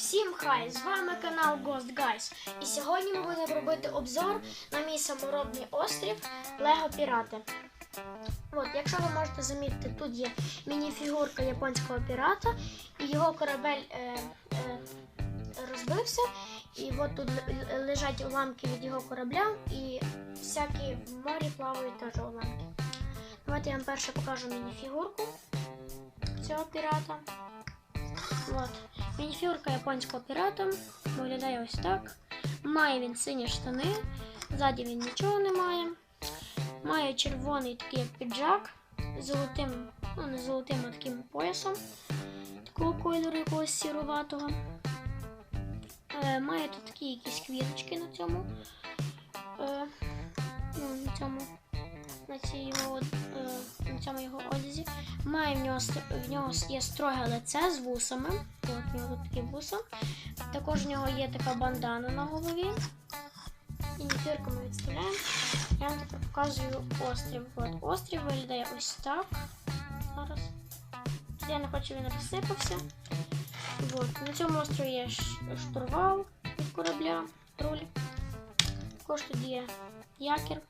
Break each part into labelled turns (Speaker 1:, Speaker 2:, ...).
Speaker 1: Всім хай! З вами канал Ghost Guys. І сьогодні ми будемо робити обзор на мій саморобний острів Лего Пірати. От, якщо ви можете замітити, тут є мініфігурка японського пірата, і його корабель е, е, розбився. І от тут лежать уламки від його корабля, і всякі в морі плавають теж уламки. Давайте я вам перше покажу мініфігурку цього пірата. От. Мініфюрка японського пірата виглядає ось так. Має він сині штани, ззаді він нічого не має. Має червоний такий піджак з золотим, ну не золотим, а таким поясом такого кольору якогось сіруватого. Е, має тут такі якісь квіточки на цьому. Е, ну, на цьому на, цій е, на цьому його одязі. Має в нього, в нього є строге лице з вусами. От в нього такі вуса. Також в нього є така бандана на голові. І ніфірку ми відставляємо. Я вам показую острів. От острів виглядає ось так. Зараз. Я не хочу, він розсипався. От. На цьому острові є штурвал від корабля, руль. Також тут є якір.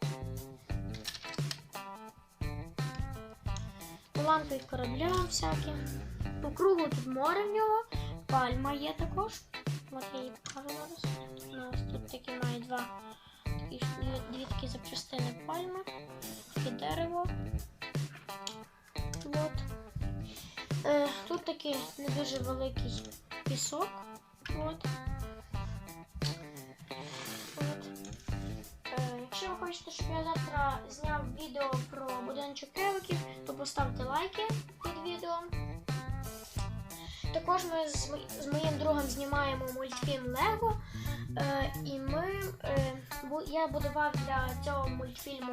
Speaker 1: Від корабля всякі. По кругу тут море в нього, пальма є також. От я її покажу зараз. У нас тут такі має два такі, дві, такі запчастини пальми, таке дерево. От. Е, тут такий не дуже великий пісок. От. Хочете, щоб я завтра зняв відео про будиночок кевиків, то поставте лайки під відео. Також ми з, моїм другом знімаємо мультфільм Лего. Е, і е, я будував для цього мультфільму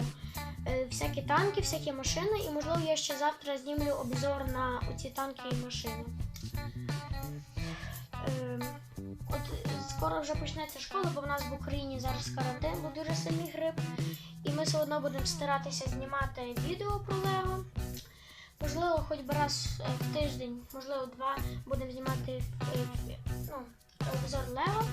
Speaker 1: е, всякі танки, всякі машини, і можливо я ще завтра знімлю обзор на ці танки і машини. Скоро вже почнеться школа, бо в нас в Україні зараз карантин, бо дуже сильний грип. І ми все одно будемо старатися знімати відео про Лего. Можливо, хоч би раз е, в тиждень, можливо, два будемо знімати е, ну, обзор Лего.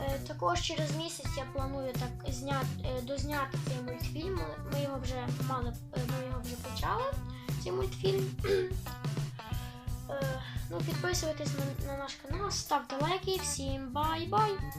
Speaker 1: Е, Також через місяць я планую так зняти, дозняти цей мультфільм. Ми його вже мали, ми його вже почали, цей мультфільм. Ну, підписуйтесь на, на наш канал, ставте лайки. Всім бай-бай!